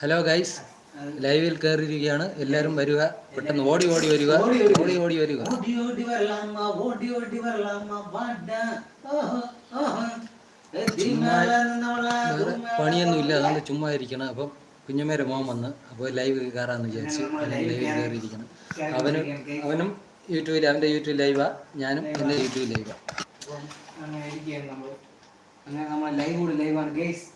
Hello guys ലൈവിൽ കയറിയിരിക്കുകയാണ് എല്ലാവരും വരിക. പെട്ടെന്ന് ഓടി ഓടി വരിക. ഓടി ഓടി വരിക. ഓടി ഓടി ഓടി ഓടി വരലാമ്മ വാഡ ഓഹോ ഓഹോ. എത്തിമേല നിന്നവള വേറെ പണിയൊന്നും ഇല്ല അതുകൊണ്ട് ചുമ്മാ ഇരിക്കണം. അപ്പം കുഞ്ഞമ്മേരെ മോൻ വന്ന് അപ്പോൾ ലൈവ് കയറാന്ന് വിചാരിച്ചു ലൈവിൽ കയറിയിരിക്കണം. അവനും അവനും യൂട്യൂബിൽ അവന്റെ യൂട്യൂബ് ലൈവാ ഞാനും എന്റെ യൂട്യൂബ് ലൈവാ അങ്ങനെ നമ്മൾ ലൈവ് ലൈവാണ് ഗേസ്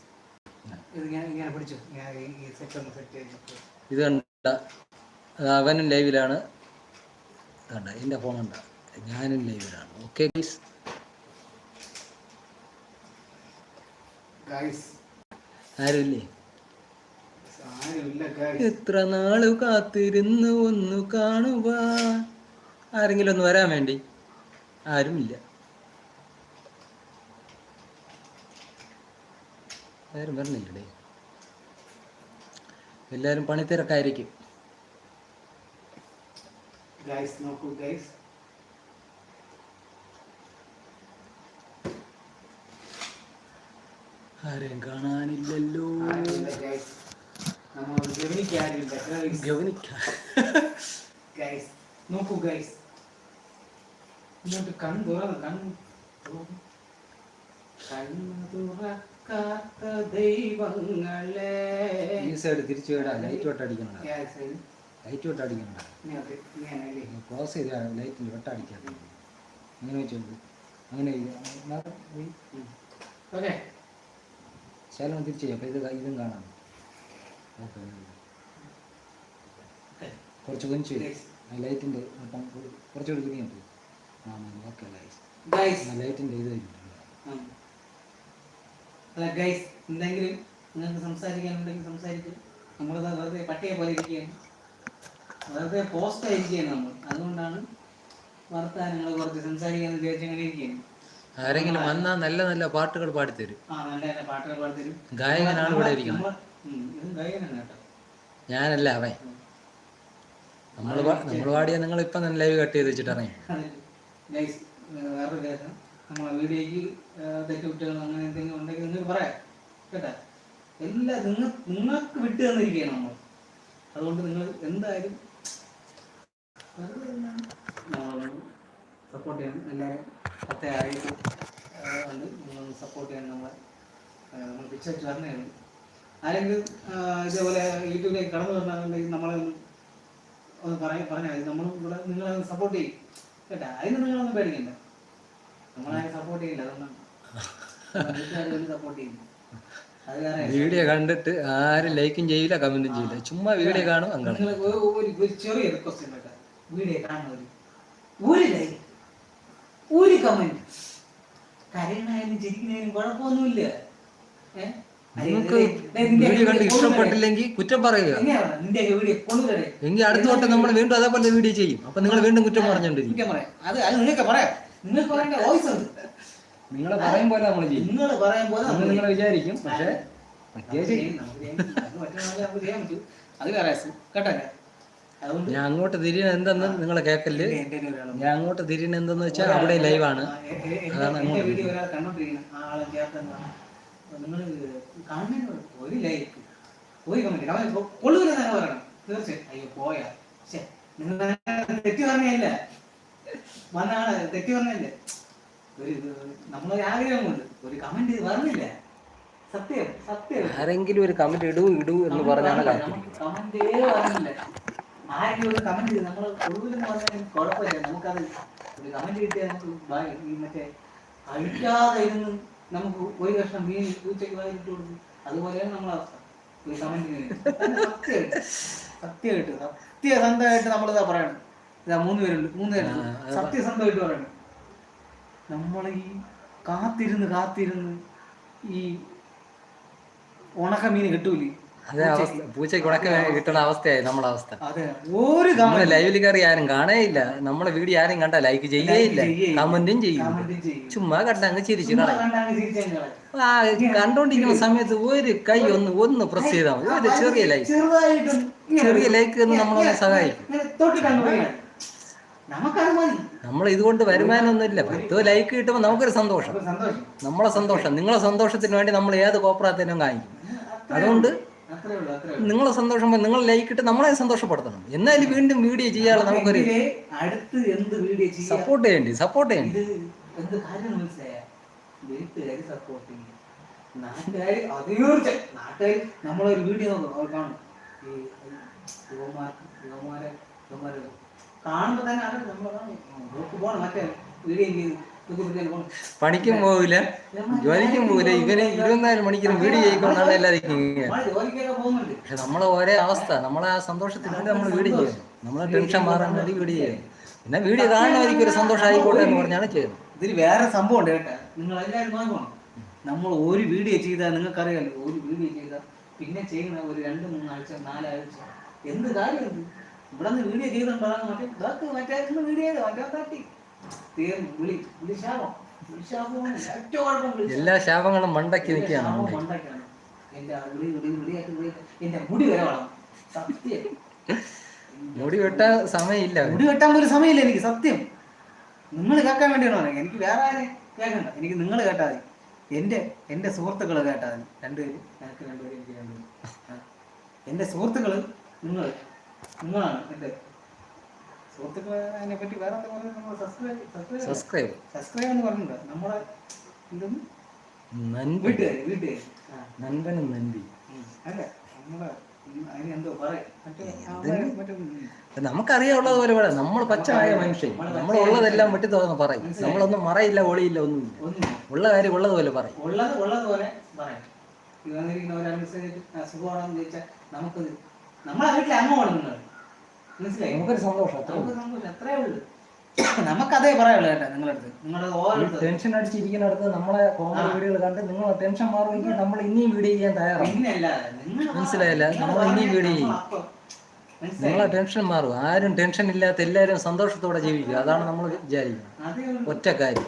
ഇത് കണ്ട അവനും ലൈവിലാണ്. കണ്ട എന്റെ ഫോൺ കണ്ട. ഞാനും ലൈവിലാണ്. ഓക്കെ ഗൈസ് ആരുമില്ലേ? എത്ര നാൾ കാത്തിരുന്നു ഒന്ന് കാണുക ആരെങ്കിലും ഒന്ന് വരാൻ വേണ്ടി? ആരുമില്ല. ആരും വരണില്ലടേ. എല്ലാവരും പണിത്തിരക്കായിരിക്കും. ഗൈസ് നോക്കൂ ഗൈസ് ആരെയും കാണാനില്ലല്ലോ. നോക്കൂ ഗൈസ് ഇങ്ങോട്ട് തുറന്ന് കണ്ണ് തുറന്ന്. കണ്ണ് തുറക്കാത്ത ദൈവങ്ങളെ. ഈ സൈഡ് തിരിച്ചു വിടാം ലൈറ്റ് ഇത് ലൈറ്റ് ഇങ്ങനെയല്ലേ? ക്ലോസ് ചെയ്ത് ലൈറ്റിൽ വട്ടടിക്കാൻ അങ്ങനെ വെച്ചോളൂ. അങ്ങനെ ശാലം തിരിച്ചു അപ്പോൾ ഇത് ഇതും കാണാം. കുറച്ച് കുനിച്ച്. ലൈറ്റിന്റെ വട്ടം കുറ- കുറച്ചുകൂടി കുനിയുണ്ട് ആ ഓക്കെ ലൈറ്റിന്റെ ഇത് വരുന്നുണ്ട്. അല്ല ഗൈസ് എന്തെങ്കിലും നിങ്ങൾക്ക് സംസാരിക്കാനുണ്ടെങ്കിൽ സംസാരിക്കും നമ്മൾ വെറുതെ പട്ടിയെ പോലെ ഇരിക്കുകയാണ്. വെറുതെ പോസ്റ്റ് ആയിരിക്കുകയാണ് നമ്മൾ. അതുകൊണ്ടാണ് വർത്താനങ്ങൾ കുറച്ച് സംസാരിക്കാൻ ഉദ്ദേശിച്ചിരിക്കുകയാണ് ഇരിക്കുകയാണ്. ആരെങ്കിലും വന്നാൽ നല്ല നല്ല പാട്ടുകൾ പാടിത്തരും. ആ നല്ല നല്ല പാട്ടുകൾ പാടിത്തരും. ഗായകനാണ് ഇവിടെ ഇരിക്കുന്നത്. ഗായകനാണ് കേട്ടോ. ഞാനല്ല അവൻ. നമ്മൾ നമ്മൾ പാടിയാൽ നിങ്ങൾ ഇപ്പം ലൈവ് കട്ട് ചെയ്ത് വെച്ചിട്ട് ഇറങ്ങി. ഗൈസ് വേറൊരു കാര്യം. നമ്മളെ വീഡിയോയ്ക്ക് തെറ്റുകുട്ടികൾ അങ്ങനെ എന്തെങ്കിലും ഉണ്ടെങ്കിൽ നിങ്ങൾക്ക് പറയാം. കേട്ടാ? എല്ലാം നിങ്ങൾ നിങ്ങൾക്ക് വിട്ടു തന്നിരിക്കുകയാണ് നമ്മൾ. അതുകൊണ്ട് നിങ്ങൾ എന്തായാലും സപ്പോർട്ട് ചെയ്യണം. എല്ലാവരും പത്തേ അറിയിപ്പ് നിങ്ങൾ സപ്പോർട്ട് ചെയ്യണം. നമ്മളെ നമ്മൾ പിക്ചർ വരണേണ് ആരെങ്കിലും ഇതേപോലെ യൂട്യൂബിലേക്ക് കടന്നു വരണമെന്നുണ്ടെങ്കിൽ നമ്മളെ ഒന്ന് ഒന്ന് പറയാ പറഞ്ഞാൽ മതി. നമ്മളും ഇവിടെ നിങ്ങളെ സപ്പോർട്ട് ചെയ്യും. കേട്ടാ? അതിന് നിങ്ങളൊന്നും പേടിക്കണ്ട. വീഡിയോ കണ്ടിട്ട് ആരും ലൈക്കും ചെയ്യില്ല കമന്റും ചെയ്യില്ല. ചുമ്മാ വീഡിയോ കാണും അങ്ങനെ. വീഡിയോ കാണുന്നവർ ഒരു ലൈക്ക് ഒരു കമന്റ് കരയണായാലും ചിരിക്കണായാലും കുഴപ്പമൊന്നുമില്ല. ഏഹ് നിങ്ങൾക്ക് വീഡിയോ കണ്ട് ഇഷ്ടപ്പെട്ടില്ലെങ്കിൽ കുറ്റം പറയുക. എങ്കിൽ അടുത്ത വട്ടം നമ്മൾ വീണ്ടും അതേപോലെ വീഡിയോ ചെയ്യും. അപ്പൊ നിങ്ങൾ വീണ്ടും കുറ്റം പറഞ്ഞോണ്ടിരിക്കും അത് അത് നിങ്ങൾക്ക് പറയാം. നിങ്ങൾക്ക് പറയേണ്ട വോയിസ് ഉണ്ട്. നിങ്ങൾ പറയും പോലെ നമ്മൾ ചെയ്യും. നിങ്ങൾ പറയാൻ പോലെ നമ്മൾ നിങ്ങൾ വിചാരിക്കും പക്ഷേ. അത്. വേറെ. കേട്ടോ? ഞാൻ അങ്ങോട്ട് തിരിയണ എന്തെന്ന് നിങ്ങൾ കേക്കൽ ഞാൻ അങ്ങോട്ട് തിരിയണ എന്തെന്ന് വെച്ചാൽ അവിടെ ലൈവാണ് അതാണ് അങ്ങോട്ട് നിങ്ങൾ ഒരു ലൈക്ക് കമന്റ് തന്നെ പറയണം തീർച്ചയായും. അയ്യോ പോയാ. നിങ്ങൾ തെറ്റി പറഞ്ഞല്ല വന്ന ആളെ തെറ്റി പറഞ്ഞല്ലേ ഒരു നമ്മളൊരു ആഗ്രഹം കൊണ്ട്. ഒരു കമന്റ് പറഞ്ഞില്ല? സത്യം സത്യം. ആരെങ്കിലും ഒരു കമന്റ് ഇടൂ ഇടൂ എന്ന് പറഞ്ഞാണ് കമന്റ് പറഞ്ഞില്ല? ആരെങ്കിലും ഒരു കമന്റ് നമ്മൾ ഒടുവിലെന്ന് പറഞ്ഞാൽ കുഴപ്പമില്ല. നമുക്കത് ഒരു കമന്റ് കിട്ടിയാൽ നമുക്ക് ഈ മറ്റേ അഴിക്കാതെ ഇരുന്ന് നമുക്ക് ഒരു കഷ്ണം മീൻ പൂച്ചയ്ക്ക് വായിട്ട് കൊടുക്കും അതുപോലെയാണ് നമ്മളെ അവസ്ഥ. ഒരു കമന്റ് സത്യമായിട്ട് സത്യമായിട്ട് സത്യസന്ധമായിട്ട് നമ്മളിതാ പറയണം. ഇതാ മൂന്ന് പേരുണ്ട്. മൂന്ന് പേരുണ്ട് സത്യസന്ധമായിട്ട് പറയണം നമ്മൾ ഈ കാത്തിരുന്ന് കാത്തിരുന്ന് ഈ ഉണക്കമീൻ കിട്ടൂലേ? അതെ അവസ്ഥ. പൂച്ചയ്ക്ക് ഉടക്ക കിട്ടുന്ന അവസ്ഥയായി നമ്മളെ അവസ്ഥ. ഒരു നമ്മളെ ലൈവിൽ കയറി ആരും കാണേയില്ല. നമ്മളെ വീഡിയോ ആരും കണ്ട ലൈക്ക് ചെയ്യേയില്ല. കമന്റും ചെയ്യും. ചുമ്മാ കണ്ട അങ്ങ് ചിരിച്ചു. ആ കണ്ടോണ്ടിരിക്കുന്ന സമയത്ത് ഒരു കൈ ഒന്ന് ഒന്ന് പ്രസ് ചെയ്താൽ ഒരു ചെറിയ ലൈക്ക് ചെറിയ ലൈക്ക് എന്ന് നമ്മളെ സഹായിക്കും ഇങ്ങനെ തൊട്ടിട്ടങ്ങ് പോയാൽ നമുക്കത് മതി നമ്മൾ ഇതുകൊണ്ട് വരുമാനമൊന്നുമില്ല. പത്തോ ലൈക്ക് കിട്ടുമ്പോൾ നമുക്കൊരു സന്തോഷം. നമ്മളെ സന്തോഷം. നിങ്ങളെ സന്തോഷത്തിന് വേണ്ടി നമ്മൾ ഏത് കോപ്രാത്തിനും കാണിക്കും. അതുകൊണ്ട് നിങ്ങളെ സന്തോഷം നിങ്ങൾ ലൈക്ക് ഇട്ട് നമ്മളെ സന്തോഷപ്പെടുത്തണം. എന്നാലും വീണ്ടും വീഡിയോ ചെയ്യാനുള്ള നമുക്കൊരു ഇതിലെ അടുത്ത് എന്ത് വീഡിയോ ചെയ്യാം? സപ്പോർട്ട് ചെയ്യേണ്ടി സപ്പോർട്ട് ചെയ്യേണ്ടി. നാട്ടുകാർ നാട്ടുകാർ നമ്മളൊരു വീഡിയോ നോക്കും. അവർ കാണും. ഈ യുവമാർക്ക് യുവമാരെ യുവമാരെ കാണുമ്പോൾ തന്നെ നമ്മൾ നോക്ക് പോകണം മറ്റേ വീഡിയോ പണിക്കും പോവില്ല. ജോലിക്കും പോവില്ല. ഇവനെ ഇരുപത്തിനാല് മണിക്കൂർ വീട് ചെയ്യിക്കൊണ്ടാണ് എല്ലാവർക്കും പക്ഷെ നമ്മളെ ഒരേ അവസ്ഥ. നമ്മളെ ആ സന്തോഷത്തിൽ നമ്മൾ വീട് ചെയ്യണം നമ്മളെ ടെൻഷൻ മാറാൻ വേണ്ടി വീഡിയോ ചെയ്യണം പിന്നെ വീഡിയോ കാണുന്നവർക്ക് ഒരു സന്തോഷം ആയിക്കോട്ടെ എന്ന് പറഞ്ഞാണ് ചെയ്യുന്നത്. ഇതിൽ വേറെ സംഭവം ഉണ്ട് കേട്ടാ. നിങ്ങൾ എല്ലാവരും വാങ്ങണം നമ്മൾ ഒരു വീഡിയോ ചെയ്താൽ നിങ്ങൾക്കറിയാലോ ഒരു വീഡിയോ ചെയ്താൽ പിന്നെ ചെയ്യുന്ന ഒരു രണ്ട് മൂന്നാഴ്ച നാലാഴ്ച എന്ത് കാര്യം ഇവിടെ നിന്ന് വീഡിയോ ചെയ്തിട്ടുണ്ടാകും മറ്റേ. ഇതാക്ക് മറ്റേ ഇന്ന് വീഡിയോ ചെയ്ത് മറ്റേ തട്ടി തീർന്നു വിളി എല്ലാ ശാപങ്ങളും മണ്ടക്കി നിൽക്കുകയാണ് മുടി വരെ സത്യം. മുടി വെട്ടാൻ സമയമില്ല. മുടി വെട്ടാൻ പോലും സമയമില്ല എനിക്ക് സത്യം. നിങ്ങൾ കേൾക്കാൻ വേണ്ടിയാണ് പറയുക എനിക്ക് വേറെ ആരെ കേൾക്കണ്ട. എനിക്ക് നിങ്ങൾ കേട്ടാൽ മതി. എന്റെ എന്റെ സുഹൃത്തുക്കൾ കേട്ടാൽ മതി. രണ്ടുപേരും എനിക്ക് രണ്ടുപേരും എനിക്ക് രണ്ടുപേരും. എന്റെ സുഹൃത്തുക്കൾ നിങ്ങൾ നിങ്ങളാണ് എന്റെ സുഹൃത്തുക്കളെ അതിനെ പറ്റി വേറെ എന്താ പറയുക? നമ്മൾ സബ്സ്ക്രൈബ് സബ്സ്ക്രൈബ് സബ്സ്ക്രൈബ് എന്ന് പറഞ്ഞിട്ടുണ്ട്. നമ്മളെ ഇതും വീട്ടുകാർ വീട്ടുകാർ നൻപനും നൻപി. അല്ല? നമ്മളെ പറയും. നമുക്കറിയാവുള്ളത് പോലെ പറയാം നമ്മൾ പച്ചയായ മനുഷ്യൻ. നമ്മളുള്ളതെല്ലാം വെട്ടി തുറന്ന് പറയും. നമ്മളൊന്നും മറയില്ല ഒളിയില്ല ഒന്നുമില്ല. ഒന്നും ഉള്ള കാര്യം പറയും. ഉള്ളത് പോലെ പറയാം. ഒരാൾ മെസ്സേജ് സുഖമാണെന്ന് ചോദിച്ചാൽ നമുക്ക് നമ്മളെ വീട്ടിലെ അമ്മ നിങ്ങൾ മനസ്സിലായി? നമുക്കൊരു സന്തോഷം അത്രേ നമുക്ക് സന്തോഷം അത്രേ ഉള്ളൂ. നമുക്കതേ പറയുള്ളൂ കേട്ടോ നിങ്ങളടുത്ത്. നിങ്ങളുടെ ഓരോരുത്തർ ടെൻഷൻ അടിച്ചിരിക്കുന്നിടത്ത് നമ്മളെ കോമഡി വീഡിയോകൾ കണ്ട് നിങ്ങൾ ടെൻഷൻ മാറുമെങ്കിൽ നമ്മൾ ഇനിയും വീഡിയോ ചെയ്യാൻ തയ്യാറാണ്. മനസ്സിലായില്ല? നമ്മൾ ഇനിയും വീഡിയോ ചെയ്യും. നിങ്ങളെ ടെൻഷൻ മാറും. ആരും ടെൻഷൻ ഇല്ലാത്ത എല്ലാവരും സന്തോഷത്തോടെ ജീവിക്കുക. അതാണ് നമ്മൾ വിചാരിക്കുന്നത്. ഒറ്റ കാര്യം.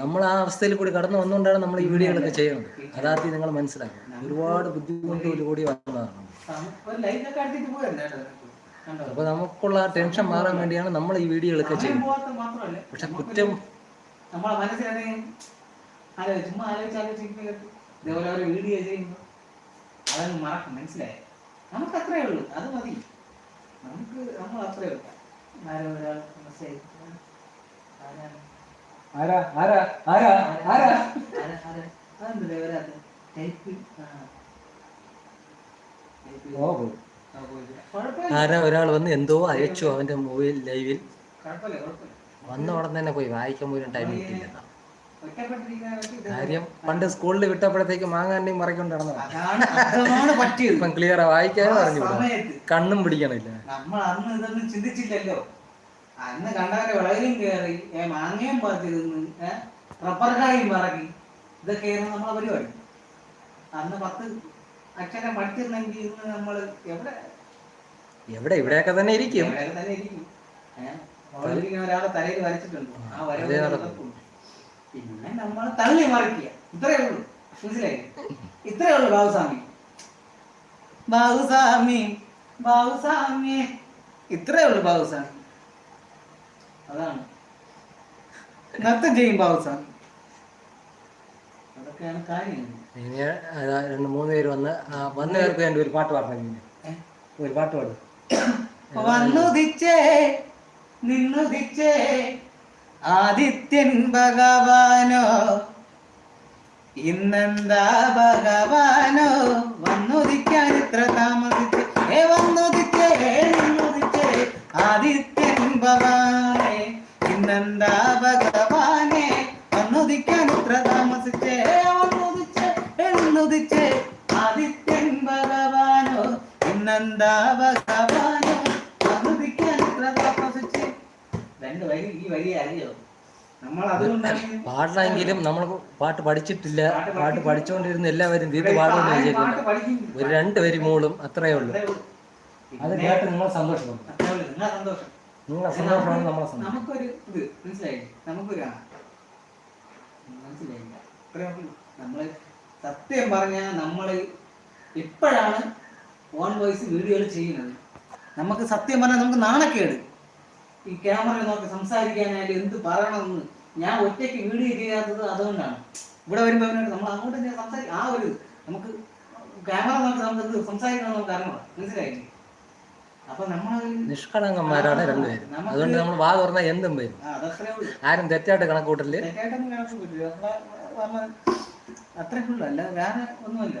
നമ്മൾ ആ അവസ്ഥയിൽ കൂടി കടന്നു വന്നുകൊണ്ടാണ് നമ്മൾ ഈ വീഡിയോകളൊക്കെ ചെയ്യുന്നത്. അതാദ്യം നിങ്ങൾ മനസ്സിലാക്കുക ഒരുപാട് ബുദ്ധിമുട്ടുകൾ കൂടി വന്നതാണ്. ഒരു നമുക്കുള്ള ടെൻഷൻ മാറാൻ വേണ്ടിയാണ് നമ്മൾ ഈ അപ്പോൾ നമുക്കുള്ള ആ ടെൻഷൻ മാറാൻ വേണ്ടിയാണ് നമ്മൾ ഈ വീഡിയോകളൊക്കെ ആരാ ചെയ്യുന്നത്. ആരാ മാത്രമല്ല. പക്ഷെ ആരാ കുറ്റം നമ്മളെ ആരാ ആരാ ചുമ്മാ ആലോചിച്ച് ആലോചിച്ച് ഇതേപോലെ ഒരു വീഡിയോ ചെയ്യുമ്പോൾ അതങ്ങ് മറക്കും മനസ്സിലായി? നമുക്ക് അത്രേ ഉള്ളൂ. അത് മതി. നമുക്ക് നമ്മൾ അത്രേ ഉള്ളൂ. ആരോ ഒരാൾ മെസ്സേജ് ആരാ? ആരാ? ആരാ? ആരാ? ആരാ? ആരാ? ആരാ? വരാത്ത ടൈപ്പ് ആരാ ഒരാൾ വന്ന് എന്തോ അയച്ചു അവന്റെ മൊബൈൽ ലൈവിൽ? വന്ന ഉടൻ തന്നെ പോയി വായിക്കാൻ പോലും ടൈം കിട്ടില്ല കാര്യം പണ്ട് സ്കൂളിൽ വിട്ടപ്പോഴത്തേക്ക് മാങ്ങാണ്ടി മറക്കൊണ്ട് നടന്നതാണ് ഇപ്പം ക്ലിയർ വായിക്കാനും ആ അറിഞ്ഞു കണ്ണും പിടിക്കണില്ല. നമ്മൾ അന്ന് ഇതൊന്നും ചിന്തിച്ചില്ലല്ലോ. അന്ന് കണ്ടവരെ വിളവിലും കയറി മാങ്ങയും പറക്കി ഇതൊക്കെയായിരുന്നു നമ്മളെ പരിപാടി. അന്ന് പത്ത് അക്ഷരം പഠിച്ചിരുന്നെങ്കിൽ ഇന്ന് നമ്മൾ എവിടെ? എവിടെ? ഇവിടെയൊക്കെ തന്നെ ഇരിക്കും. തന്നെ ഇരിക്കും. ഒരാളെ തലയിൽ വരച്ചിട്ടുണ്ട്. ആ വരവ് പിന്നെ നമ്മൾ തള്ളി മറിക്കുക. ഇത്രയേ ഉള്ളൂ. മനസ്സിലായി? ഇത്രയേ ഉള്ളൂ ബാബുസ്വാമി. ബാബുസ്വാമി. ബാബുസ്വാമി. ഇത്രയേ ഉള്ളൂ ബാബുസ്വാമി. അതാണ്. നൃത്തം ചെയ്യും ബാബുസ്വാമി. അതൊക്കെയാണ് കാര്യങ്ങൾ. ഇനി രണ്ട് മൂന്ന് പേര് വന്ന് വന്ന പേർക്ക് ഞാൻ ഒരു പാട്ട് പാടണം ഇങ്ങനെ ഒരു പാട്ട് പാടും. വന്നുദിച്ചേ നിന്നുദിച്ചേ ആദിത്യൻ ഭഗവാനോ ഇന്നെന്താ ഭഗവാനോ വന്നുദിക്കാൻ ഇത്ര താമസിച്ച്. ഏ വന്നുദിച്ചേ നിന്നുദിച്ചേ ആദിത്യൻ ഭഗവാനെ ഇന്നെന്താ ഭഗവാനെ വന്നുദിക്കാൻ ഇത്ര താമസിച്ചേ വന്നുദിച്ചേ എന്നുദിച്ചേ ആദിത്യൻ ഭഗവാനോ ഇന്നെന്താ ഭഗവാനോ വന്നുദിക്കാൻ ഇത്ര താമസിച്ചേ രണ്ട് വരി ഈ വരി അറിയോ? നമ്മൾ അതുകൊണ്ടാണ് പാടണമെങ്കിലും നമ്മൾ പാട്ട് പഠിച്ചിട്ടില്ല. പാട്ട് പഠിച്ചുകൊണ്ടിരുന്ന എല്ലാവരും തീർത്ത് പാടുമെന്ന് വിചാരിക്കുന്നു. ഒരു രണ്ട് വരി മൂളും അത്രയേ ഉള്ളൂ. അത് കേട്ട് നിങ്ങൾ നിങ്ങൾ സന്തോഷം. നിങ്ങളെ സന്തോഷമാണ് നമ്മളെ സന്തോഷം. നമുക്കൊരു ഇത് മനസ്സിലായി? നമുക്കൊരു മനസ്സിലായില്ല. നമ്മൾ സത്യം പറഞ്ഞാൽ നമ്മൾ ഇപ്പോഴാണ് ഓൺ വോയിസ് വീഡിയോകൾ ചെയ്യുന്നത്. നമുക്ക് സത്യം പറഞ്ഞാൽ നമുക്ക് നാണക്കേട്. ഈ ക്യാമറ നോക്കി സംസാരിക്കാനായാലും എന്ത് പറയണമെന്ന് ഞാൻ ഒറ്റയ്ക്ക് വീഡിയോ ചെയ്യാത്തത് അതുകൊണ്ടാണ്. ഇവിടെ വരുമ്പോൾ അവനോട് നമ്മൾ അങ്ങോട്ട് ഞാൻ സംസാരിക്കും ആ ഒരു നമുക്ക് ക്യാമറ നോക്കി നമുക്ക് സംസാരിക്കണം നമുക്ക് അറിയണം മനസ്സിലായില്ലേ? അപ്പൊ നമ്മൾ നിഷ്കളങ്കന്മാരാണ് രണ്ടുപേരും. അതുകൊണ്ട് നമ്മൾ വാ തുറന്നാൽ എന്തും വരും. ആരും തെറ്റായിട്ട് കണക്കൂട്ടൽ തെറ്റായിട്ടൊന്നും കണക്ക് പറ്റില്ല നമ്മളെ അത്രേ ഉള്ളൂ. അല്ല വേറെ ഒന്നുമില്ല.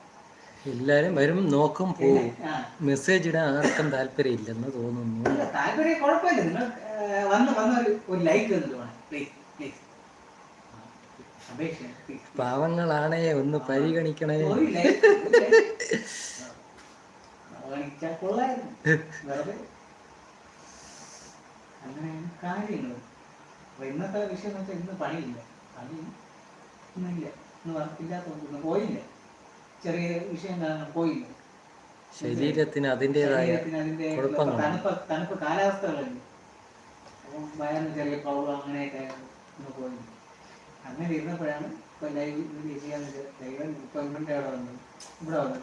എല്ലാരും വരും നോക്കും പോവും. മെസ്സേജ് ഇടാൻ ആർക്കും താല്പര്യം ഇല്ലെന്ന് തോന്നുന്നു താല്പര്യം കുഴപ്പമില്ല. നിങ്ങൾ വന്ന് വന്ന ഒരു ലൈക്ക്. പാവങ്ങളാണേ ഒന്ന് പരിഗണിക്കണേ. അങ്ങനെയാണ് കാര്യങ്ങൾ ഇന്നത്തെ വിഷയം എന്ന് വെച്ചാൽ ഇന്ന് പണിയില്ല. പണി ഇന്നില്ല ഇന്ന് വർക്കില്ലാത്തതുകൊണ്ട് ഇന്ന് പോയില്ല. ചെറിയ വിഷയം കാരണം പോയില്ല. ശരീരത്തിന് അതിന്റെതായ. തണുപ്പ് തണുപ്പ് കാലാവസ്ഥകളുണ്ട് അപ്പം വയറിന് ചെറിയ പ്രോബ്ലം അങ്ങനെയൊക്കെ ഒന്ന് പോയി അങ്ങനെ ഇരുന്നപ്പോഴാണ് ഇപ്പൊ ലൈവ് ചെയ്യാന്ന് ലൈവ് ഇപ്പൊ അവിടെ വന്നു. ഇവിടെ വന്നു.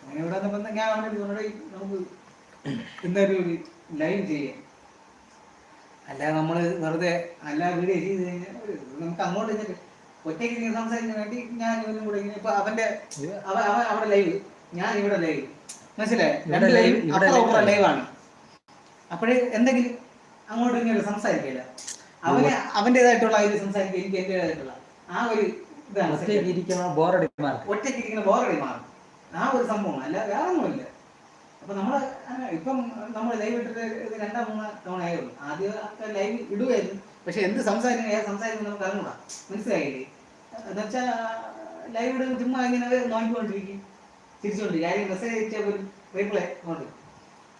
അങ്ങനെ ഇവിടെ ഞാൻ അവിടെ നമ്മുടെ നമുക്ക് ഇന്നൊരു ലൈവ് ചെയ്യാം. അല്ലാതെ നമ്മൾ വെറുതെ അല്ല വീഡിയോ ചെയ്ത് കഴിഞ്ഞാൽ നമുക്ക് അങ്ങോട്ട് ചെന്നിട്ട് ഒറ്റയ്ക്ക് ഇങ്ങനെ സംസാരിക്കാൻ വേണ്ടി ഞാൻ ഇവനും കൂടെ ഇങ്ങനെ ഇപ്പൊ അവന്റെ അവൻ അവൻ അവിടെ ലൈവ് ഞാൻ ഇവിടെ ലൈവ് മനസ്സിലായി? live ലൈവാണ് അപ്പോഴേ എന്തെങ്കിലും അങ്ങോട്ടും ഇങ്ങോട്ടും സംസാരിക്കില്ല അവന് അവന്റേതായിട്ടുള്ള അതിൽ സംസാരിക്കുക എനിക്ക് എന്റേതായിട്ടുള്ള. ആ ഒരു ഇതാണ് ഒറ്റയ്ക്ക് ബോറടി ഇരിക്കുന്ന ബോറടി മാറും ആ ഒരു സംഭവം. അല്ല വേറെ ഒന്നുമില്ല അപ്പൊ നമ്മൾ ഇപ്പം നമ്മൾ ലൈവ് ഇട്ടിട്ട് ഇത് രണ്ടാം മൂന്ന് തവണ ആയിരുന്നു ആദ്യം ലൈവ് ഇടുകയായിരുന്നു പക്ഷെ എന്ത് സംസാരിക്കണം ഏത് സംസാരിക്കണം നമുക്ക് അറിഞ്ഞൂടാ. മനസ്സിലായില്ലേ? എന്നുവെച്ചാ ലൈവ് ഇടുന്ന ചുമ്മാ ഇങ്ങനെ നോക്കിക്കൊണ്ടിരിക്കും. തിരിച്ചുകൊണ്ടിരിക്കും ആരെയും മെസ്സേജ് അയച്ചാൽ പോലും റീപ്ലൈ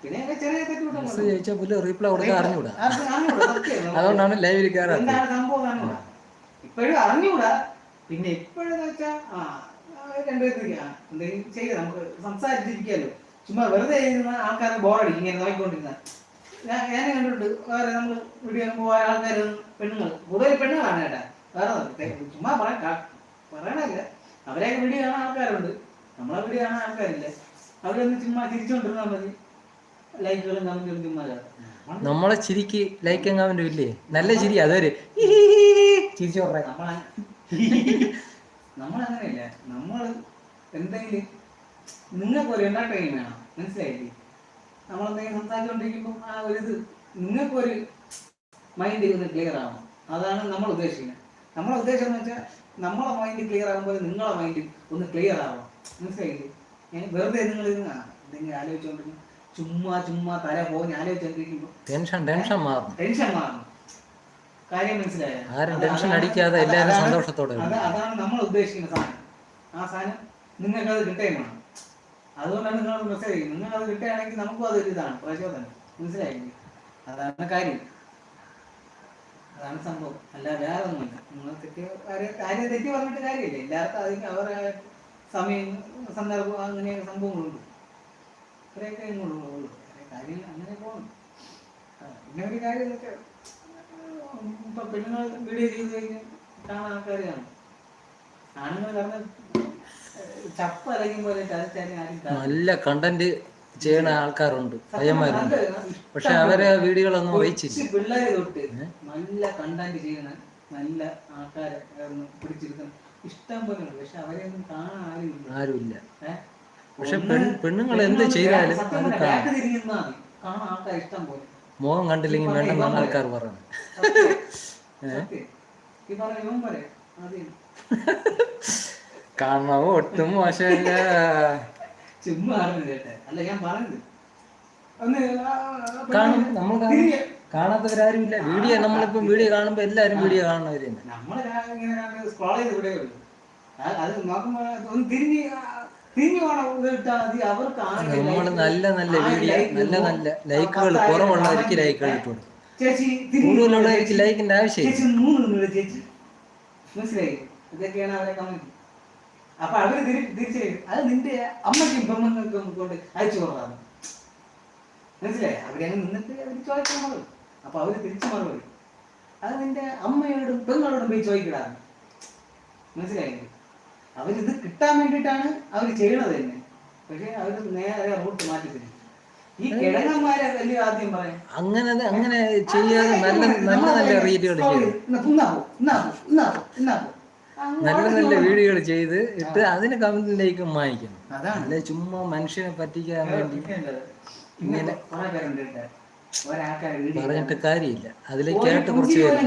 പിന്നെ ചെറിയ മെസ്സേജ് അയച്ചാൽ പോലും റീപ്ലൈ കൊടുക്കാൻ അറിഞ്ഞൂടാ. ആർക്കും അറിഞ്ഞൂടാ, സത്യം. അതുകൊണ്ടാണ് ലൈവിൽ കയറാത്തത് എന്താണ് സംഭവം അറിഞ്ഞൂടാ? ഇപ്പോഴും അറിഞ്ഞൂടാ. പിന്നെ ഇപ്പോഴെന്ന് ആ രണ്ടുപേർക്ക് എന്തെങ്കിലും ചെയ്യാം നമുക്ക് സംസാരിച്ചിരിക്കാലോ. ചുമ്മാ വെറുതെ ഇരുന്ന ആൾക്കാരെ ബോറടിക്കും ഇങ്ങനെ നോക്കിക്കൊണ്ടിരുന്ന. ഞാൻ ഞാൻ കണ്ടിട്ടുണ്ട് വേറെ നമ്മൾ വീഡിയോ പോയ ആൾക്കാർ പെണ്ണുങ്ങൾ കൂടുതൽ പെണ്ണുങ്ങളാണ് കേട്ടാ. വേറെ. ചുമ്മാ പറയാൻ പറയണല്ല അവരെയൊക്കെ വീഡിയോ കാണാൻ ആൾക്കാരുണ്ട്. നമ്മളെ വീഡിയോ കാണാൻ ആൾക്കാരില്ല? അവരൊന്ന് ചുമ്മാ തിരിച്ചുകൊണ്ടിരുന്നാൽ മതി. ലൈക്കുകളും കമന്റുകളും ചുമ്മാ നമ്മളെ ചിരിക്ക് ലൈക്ക് കമന്റും ഇല്ലേ? നല്ല ചിരി അതൊരു ചിരിച്ചു പറയാം നമ്മള നമ്മളങ്ങനെയല്ല. നമ്മൾ എന്തെങ്കിലും നിങ്ങൾക്ക് ഒരു എന്റർടൈൻമെന്റ് വേണം. മനസ്സിലായില്ലേ? നമ്മൾ എന്തെങ്കിലും സംസാരിച്ചുകൊണ്ടിരിക്കുമ്പോൾ ആ ഒരു ഇത് നിങ്ങൾക്കൊരു മൈൻഡ് ഒന്ന് ക്ലിയർ ആവണം. അതാണ് നമ്മൾ ഉദ്ദേശിക്കുന്നത്. നമ്മളെ ഉദ്ദേശം എന്ന് വെച്ചാൽ നമ്മളെ മൈൻഡ് ക്ലിയർ ആകുമ്പോൾ നിങ്ങളെ മൈൻഡ് ഒന്ന് ക്ലിയർ ആവണം. മനസ്സിലായില്ലേ? ഞാൻ വെറുതെ നിങ്ങൾ എന്തെങ്കിലും ആലോചിച്ചോണ്ടിരുന്നു ചുമ്മാ ചുമ്മാ തല പോകുന്ന ആലോചിച്ചോണ്ടിരിക്കുമ്പോൾ ടെൻഷൻ ടെൻഷൻ മാറും ടെൻഷൻ കാര്യം മനസ്സിലായോ? ആരും ടെൻഷൻ അതാണ്- അടിക്കാതെ എല്ലാവരും സന്തോഷത്തോടെ അത് അതാണ് നമ്മൾ ഉദ്ദേശിക്കുന്ന സാധനം. ആ സാധനം നിങ്ങൾക്ക് അത് കിട്ടേമാണ് അതുകൊണ്ടാണ് നിങ്ങൾ മെസ്സേജ് നിങ്ങൾ അത് കിട്ടുകയാണെങ്കിൽ നമുക്കും അതൊരു ഇതാണ്. പ്രചോദനം. മനസ്സിലായില്ലേ? അതാണ് കാര്യം. അതാണ് സംഭവം. അല്ല വേറെ ഒന്നുമില്ല നിങ്ങൾ കാര്യം തെറ്റി പറഞ്ഞിട്ട് കാര്യമില്ല. എല്ലാവർക്കും അതിന് അവരുടെ സമയം സന്ദർഭം അങ്ങനെ സംഭവങ്ങളുണ്ട്. ഇത്രയൊക്കെ ഉള്ളൂ. കാര്യം അങ്ങനെ പോകണം പിന്നെ ഒരു കാര്യം എന്നൊക്കെ ഇപ്പൊ പെണ്ണുങ്ങൾ വീഡിയോ ചെയ്ത് കഴിഞ്ഞാൽ കാണാൻ ആൾക്കാർ ആണുങ്ങൾ കാരണം ചപ്പ് അലക്കും പോലെ ആരും നല്ല കണ്ടന്റ് ചെയ്യണ ആൾക്കാരുണ്ട് അയ്യന്മാരുണ്ട് പയ്യന്മാരുണ്ട്. പക്ഷെ അവരെ വീടുകളൊന്നും വഹിച്ചില്ല പിള്ളേര് തൊട്ട് നല്ല കണ്ടന്റ് ചെയ്യുന്ന നല്ല ആൾക്കാരെ പിടിച്ചിരുത്തുന്ന ഇഷ്ടം പോലെ പക്ഷെ അവരെയൊന്നും കാണാൻ ആരുമില്ല. ആരുമില്ല. പക്ഷെ പെണ്ണുങ്ങൾ എന്ത് ചെയ്താലും അത്. കാണാൻ ആൾക്കാർ ഇഷ്ടം പോലെ. മുഖം കണ്ടില്ലെങ്കിൽ വേണ്ട വേണ്ടെന്നാണ് ആൾക്കാർ പറയുന്നത്. കാണാവോ ഒട്ടും മോശമില്ല. ചുമ്മാ അറിഞ്ഞു കേട്ടെ അല്ല ഞാൻ പറഞ്ഞത്. ഒന്ന് ആ, ആ, കാണും നമ്മൾ കാണും. തിരിഞ്ഞ് കാണാത്തവരാരുമില്ല വീഡിയോ നമ്മളിപ്പം വീഡിയോ കാണുമ്പോ എല്ലാരും വീഡിയോ കാണുന്നവര് തന്നെ. നമ്മൾ ഇങ്ങനെ സ്ക്രോൾ ചെയ്ത് ഇവിടെ ഉള്ളൂ. ആ- അത് നോക്കുമ്പോ ഒന്ന് തിരിഞ്ഞ് ആ, തിരിഞ്ഞു പോകണം ഇത് ഇട്ടാ മതി. അവർക്ക് ആകെ നമ്മൾ like, നല്ല നല്ല വീഡിയോ നല്ല നല്ല ലൈക്കുകൾ കുറവുള്ളവർക്ക് ലൈക്കുകൾ ഇട്ട് ചേച്ചി കൂടുതലുള്ളവർക്ക് ലൈക്കിന്റെ ആവശ്യമില്ല. ചേച്ചി മൂന്ന് ചേച്ചി. മനസ്സിലായി? ഇതൊക്കെയാണ് അവരെ കമന്റ് അപ്പൊ അവർ തിരി തിരിച്ചു അത് നിന്റെ അമ്മയ്ക്കും പെമ്മങ്ങൾക്കും കൊണ്ട് അയച്ചു കൊടുക്കാണ് മനസ്സിലായി അവരങ്ങ് നിന്നിട്ട് അവർ ചോദിക്കാൻ മറുപടി അപ്പൊ അവർ തിരിച്ചു മറുപടി അത് നിന്റെ അമ്മയോടും പെങ്ങളോടും പോയി ചോദിക്കടാന്ന് മനസ്സിലായില്ലേ അവരിത് കിട്ടാൻ വേണ്ടിയിട്ടാണ് അവർ ചെയ്യണത് തന്നെ പക്ഷെ അവർ നേരെ റൂട്ട് മാറ്റി തരും ഈ കിഴങ്ങന്മാരെ വലിയ ആദ്യം പറയാം അങ്ങനെ അങ്ങനെ ചെയ്യാതെ നല്ല നല്ല നല്ല റീലുകൾ ചെയ്തു നല്ല നല്ല വീഡിയോകൾ ചെയ്ത് ഇട്ട് അതിന് കമന്റിലേക്ക് വാങ്ങിക്കണം അല്ലെ ചുമ്മാ മനുഷ്യനെ പറ്റിക്കാൻ വേണ്ടി ഇങ്ങനെ പറഞ്ഞിട്ട് കാര്യമില്ല. അതിലേക്ക് ഒരു കേട്ട് കുറച്ച് പേര്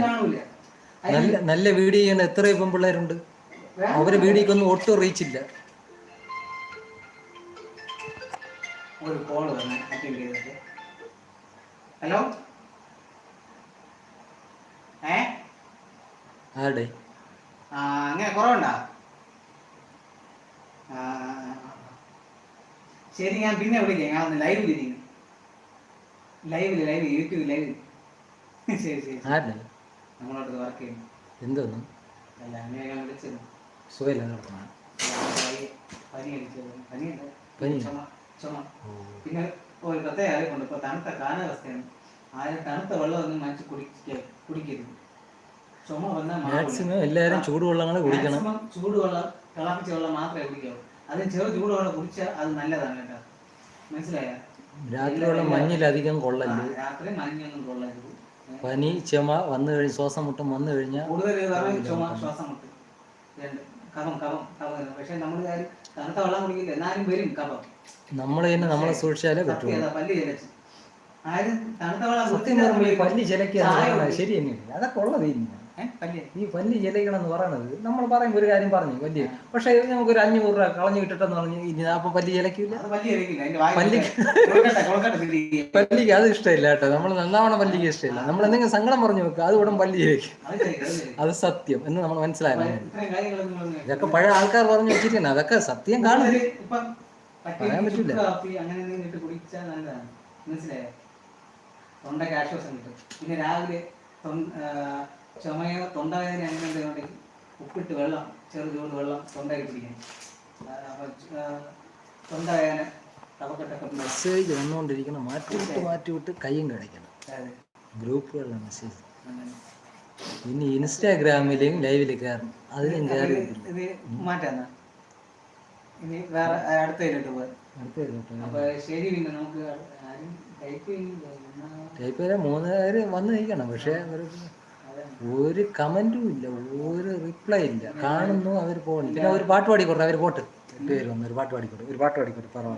നല്ല നല്ല വീഡിയോ ചെയ്യുന്ന എത്ര ഇപ്പം പിള്ളേരുണ്ട് അവരെ വീഡിയോക്കൊന്നും ഒട്ടും റീച്ചില്ല ഒരു കോൾ വന്ന് അറ്റൻഡ് ചെയ്തിട്ട്. ഹലോ? ഏ? ആരുടെ? ആ, അങ്ങനെ കുറവുണ്ടോ? ആ, ശരി ഞാൻ പിന്നെ വിളിക്കാം. ഞാൻ ഒന്ന് ലൈവിൽ ഇരിക്കുന്നു. ലൈവിൽ ലൈവ് യൂട്യൂബ് ലൈവ് ശരി ശരി നമ്മളോട് വർക്ക് ചെയ്യുന്നു. എന്തോന്നു അല്ല അങ്ങനെ ഞാൻ വിളിച്ചത്. സുഖമില്ല നടത്തണം പിന്നെ ഒരു പ്രത്യേക അറിവുണ്ട്. ഇപ്പൊ തണുത്ത കാലാവസ്ഥയാണ്. ആരും തണുത്ത വെള്ളമൊന്നും മനസ്സിൽ കുടിക്ക കുടിക്കരുത്. ചുമ വന്നാൽ മാക്സിമം എല്ലാവരും ചൂടുവെള്ളങ്ങൾ കുടിക്കണം. ചൂടുവെള്ളം തിളപ്പിച്ച വെള്ളം മാത്രമേ കുടിക്കാവൂ അത് ചെറു ചൂടുവെള്ളം കുടിച്ചാൽ അത് നല്ലതാണ് കേട്ടോ. മനസ്സിലായ? വെള്ളം മഞ്ഞിലധികം കൊള്ളരുത്. രാത്രി മഞ്ഞൊന്നും കൊള്ളരുത്. പനി ചുമ വന്നു കഴിഞ്ഞ് ശ്വാസം മുട്ടും വന്നു കഴിഞ്ഞാൽ കൂടുതൽ ചുമ ശ്വാസം മുട്ടും. കഫം കഫം കഫം. പക്ഷെ നമ്മൾ തണുത്ത വെള്ളം കുടിക്കില്ല. എന്നാലും വരും കഫം. നമ്മൾ തന്നെ നമ്മളെ സൂക്ഷിച്ചാലേ പറ്റൂ സത്യം പല്ല് ചിലച്ച്. ആരും തണുത്ത വെള്ളം പല്ലി ചിലക്കുക. ശരി തന്നെയാണ് അതൊക്കെ ഉള്ളത് പല്ല് ഈ വലിയ ഇലകളെന്ന് പറയുന്നത് പറയണത് നമ്മൾ പറയും ഒരു കാര്യം പറഞ്ഞു വലിയ. പക്ഷെ നമുക്ക് ഒരു അഞ്ഞൂറ് രൂപ കളഞ്ഞു കിട്ടട്ടെന്ന് പറഞ്ഞു ഇനി അപ്പൊ വലിയ ഇലക്കില്ല അത് അതിന്റെ വായിൽ പല്ല് കൊഴുക്കട്ട കൊഴുക്കട്ട പല്ലിക്ക് അത് ഇഷ്ടമില്ല കേട്ടോ. നമ്മൾ നന്നാവണ പല്ലിക്ക് ഇഷ്ടമില്ല. നമ്മൾ എന്തെങ്കിലും സങ്കടം പറഞ്ഞു വെക്കുക അത് ഉടൻ പല്ലി ചിലക്കും അത് സത്യം എന്ന് നമ്മൾ നിങ്ങളൊന്നും ഇതൊക്കെ പഴയ ആൾക്കാർ പറഞ്ഞു വെച്ചിരിക്കണം അതൊക്കെ സത്യം കാണും. പറയാൻ പറ്റില്ല മനസ്സിലായോ? തൊണ്ടയ്ക്ക് ആശ്വാസം കിട്ടും പിന്നെ രാവിലെ ചുമയോ തൊണ്ടവേദന അങ്ങനെ എന്തെങ്കിലും ഉപ്പിട്ട് വെള്ളം ചെറു ചൂട് വെള്ളം തൊണ്ടയിൽ പിടിക്കണം അപ്പൊ തൊണ്ടവേദന കഫക്കെട്ടൊക്കെ മെസ്സേജ് വന്നുകൊണ്ടിരിക്കണം മാറ്റി വിട്ട് മാറ്റി വിട്ട് കൈയും കാണിക്കണം. ഗ്രൂപ്പുകളിലെ മെസ്സേജ് ഇനി ഇൻസ്റ്റാഗ്രാമിലും ലൈവിൽ കയറണം. അതിലും കയറി ഇത് മാറ്റാന്നാ ഇനി വേറെ അടുത്ത പോകാം. ടൈപ്പ് ചെയ്താൽ മൂന്ന് പേര് വന്ന് നിൽക്കണം. പക്ഷേ. ഒരു കമന്റും ഇല്ല ഒരു റിപ്ലൈ ഇല്ല. കാണുന്നു അവർ പോകണം പിന്നെ ഒരു പാട്ട് പാടിക്കോട്ടെ അവർ പോട്ട്. എട്ട് പേര് വന്നു ഒരു പാട്ട് പാടിക്കോട്ടെ ഒരു പാട്ട് പാടിക്കോട്ടെ പറഞ്ഞു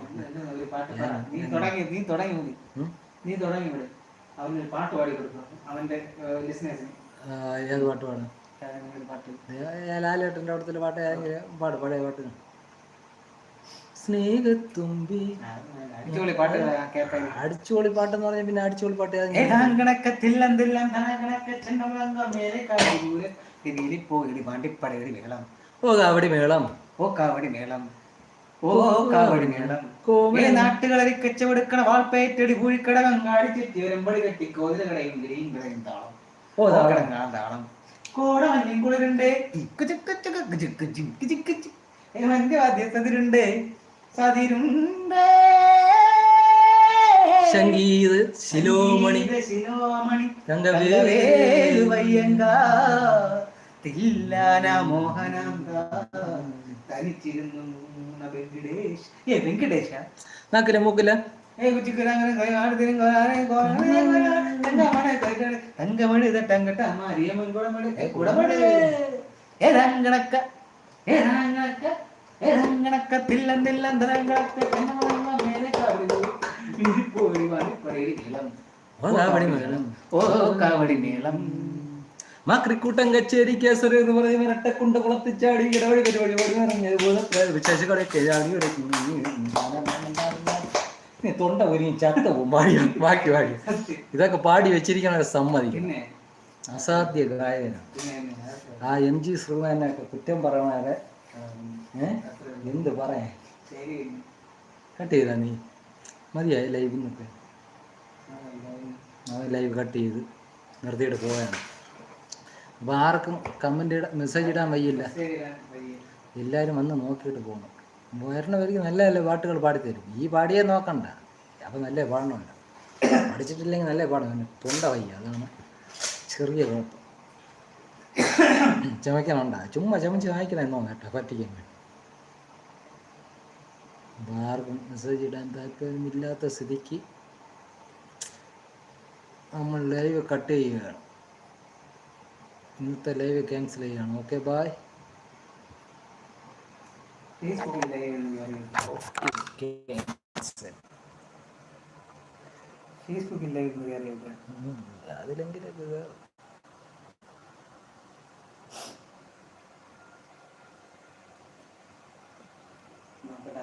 ഏത് പാട്ട് പാടും? ലാലേട്ടന്റെ അവിടുത്തെ പാട്ട് പഴയ പാട്ട്. സ്നേഹത്തുമ്പി. ആ, അടിപൊളി പാട്ട് എന്ന് അടിച്ചുപൊളി പറഞ്ഞാൽ പിന്നെ അടിച്ചുപൊളി പാട്ട് കാടി ഓ കാവടി മേളം. ഓ കാവടി മേളം. ഓ കാവടി മേളം. കോമ നാട്ടുകളരി കച്ചവെടുക്കണ വാൾപ്പേറ്റടി പൂഴിക്കടകം കാടി ചെത്തി വരമ്പടി കെട്ടി കോതില കടയും ഗ്രീൻ കടയും താളം. ഓ താളം. താളം. കോടമഞ്ഞും കുളിരുണ്ട് ചിക്ക് ചിക്ക് ചിക്ക് ചിക്ക് ചിക്ക് ചിക്ക് ചിക്ക്. ഏ മന്ത്യവാദ്യസതിരുണ്ട് സതിരുണ്ട് സംഗീത ശിലോമണി. തങ്കവേലു വയ്യങ്കാർ തില്ലാന മോഹനാങ്ക തനിച്ചിരുന്നു വെങ്കിടേഷ് ഏ വെങ്കിടേഷ നാക്കിലെ മൂക്കിലെ. ഏ കുച്ചിക്കരങ്ങനെ കൈകാടുതിരും കോലാനെ കോലാനെ കോലാനെ തങ്കമണി തട്ടങ്കട്ട മാരിയമ്മൻ കുടമണി. കുടമണി. ഏതങ്കണക്ക? ഏതങ്കണക്ക? മാക്രിക്കൂട്ടം കച്ചേരി കേസറി എന്ന് പറഞ്ഞ ഇരട്ടക്കുണ്ട് കുളത്തിച്ചാടി ഇടവഴി പരിപാടി ഓടി ഇറങ്ങിയതുപോലെ വിശേഷകളൊക്കെ ചാടി ഉടക്കി. തൊണ്ട ഒരു ചത്ത പാടി ബാക്കി പാടി ഇതൊക്കെ പാടി വെച്ചിരിക്കണ സമ്മതിക്കും അസാധ്യ ഗായകനാണ്. ആ എം ജി ശ്രീമാനൊക്കെ കുറ്റം പറയണവരെ എന്ത് പറയാൻ? കട്ട് ചെയ്താ നീ? മതിയായി ലൈവ് ആ, ലൈവ് കട്ട് ചെയ്ത് നിർത്തിയിട്ട് പോയാണ്. അപ്പോൾ ആർക്കും കമന്റ് ഇടാൻ മെസ്സേജ് ഇടാൻ വയ്യില്ല. എല്ലാവരും വന്ന് നോക്കിയിട്ട് പോകണം വരണവർക്ക് നല്ല നല്ല പാട്ടുകൾ പാടിത്തരും. ഈ പാടിയേ നോക്കണ്ട. അപ്പോൾ നല്ല പാടണമല്ല പഠിച്ചിട്ടില്ലെങ്കിൽ നല്ല പാടണം തൊണ്ട വയ്യ. അതാണ് ചെറിയ കുഴപ്പം. ചുമക്കണുണ്ടാ ചുമ്മാ ചുമച്ച് വായിക്കണമെന്നോ കേട്ടോ പറ്റിക്കാൻ ആർക്കും മെസ്സേജ് ഇടാൻ താല്പര്യമില്ലാത്ത സ്ഥിതിക്ക് നമ്മൾ ലൈവ് കട്ട് ചെയ്യുകയാണ്. ഇന്നത്തെ ലൈവ് ക്യാൻസൽ ചെയ്യുകയാണ്. Okay bye. ഫേസ്ബുക്കിൽ ലൈവ് ഫേസ്ബുക്കിൽ